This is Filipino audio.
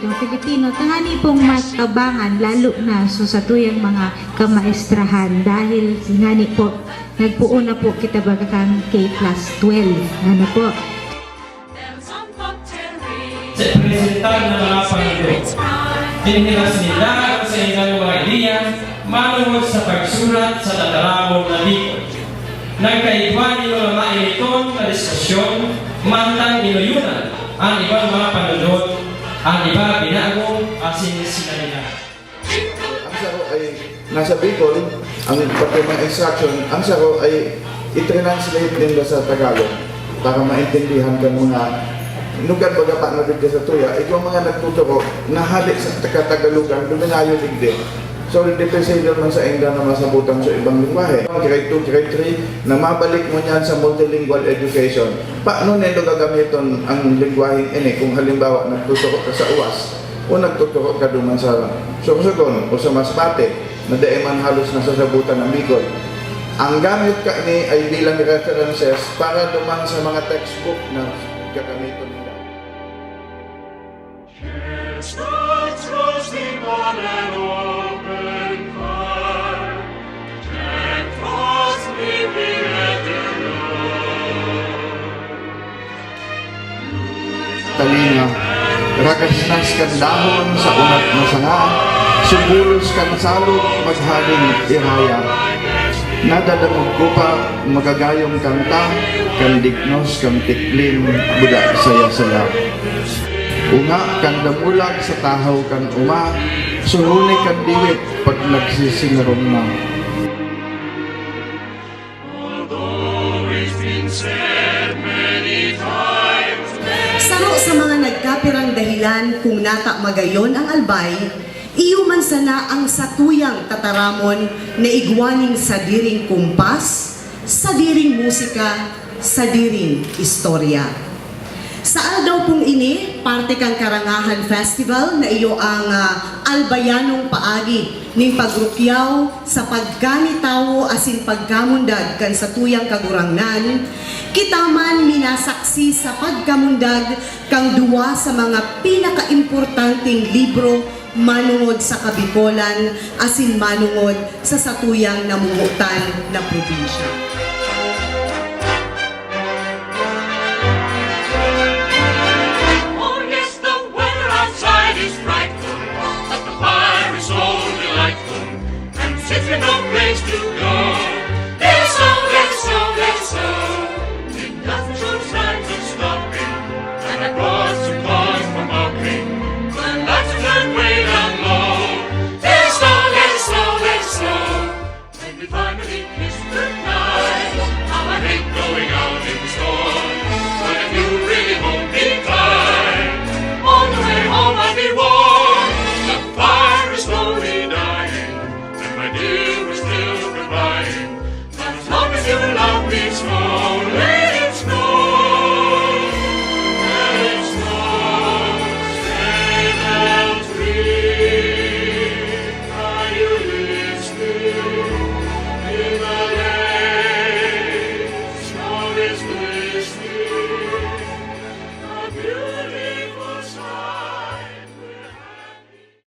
Pilipino, tangani pong matabangan, lalo na so sa tuyang mga kamaestrahan dahil sinani po, nagpuo na po kita bagang K plus 12. Ano po? sa presentar ng mga panunod. Tinihilas nila sa ilang mga ideya, manungod sa pagsulat sa tataramong na likod. Nagkaigwa ni mga mainiton na diskusyon, mantang inuyunan ang ibang mga panunod, ang iba binago asin sila nila. Ang saro ay nasa Bicol, ang pati mga instruction, ang saro ay i-translate din ba sa Tagalog para maintindihan ng mga lugar baga pa na sa tuya, ikaw mga nagtuturo na halik sa Tagatagalugan, duminayo digdi. So, depende naman sa England na masabutan sa ibang lingwahe. Grade 2, grade 3, na mabalik mo niyan sa multilingual education. Paano nito gagamiton ang lingwaheng ini kung halimbawa nagtuturo ka sa UAS o nagtuturo ka duman sa Sorsogon o sa Masbate na di man halos nasasabutan ng Bicol. Ang gamit ka ni ay bilang references para duman sa mga textbook na gagamitin nila. Chestnuts roasting on an Talinga, ragas nas kan dahon sa unat na sanga, subulos kan salog maghaling iraya. Nadadamog ko pa magagayong kanta, kan dignos kan tiklim, buda saya-saya. Unga kan damulag sa tahaw kan uma, suhuni kan diwit pag nagsisingarong na. Although it's been said sa mga nagkapirang dahilan kung nata magayon ang albay, iuman sana ang satuyang tataramon na igwaning sa diring kumpas, sa diring musika, sa diring istorya. Sa aldaw pong ini, parte kang Karangahan Festival na iyo ang ah, albayanong paagi ning pagrukyaw sa pagganitawo asin pagkamundag kan sa tuyang kagurangnan, kita man minasaksi sa pagkamundag kang duwa sa mga pinakaimportanteng libro manungod sa Kabikolan asin manungod sa satuyang namungutan na probinsya. oh yes, the weather outside is frightful, but the fire is delightful. And sitting on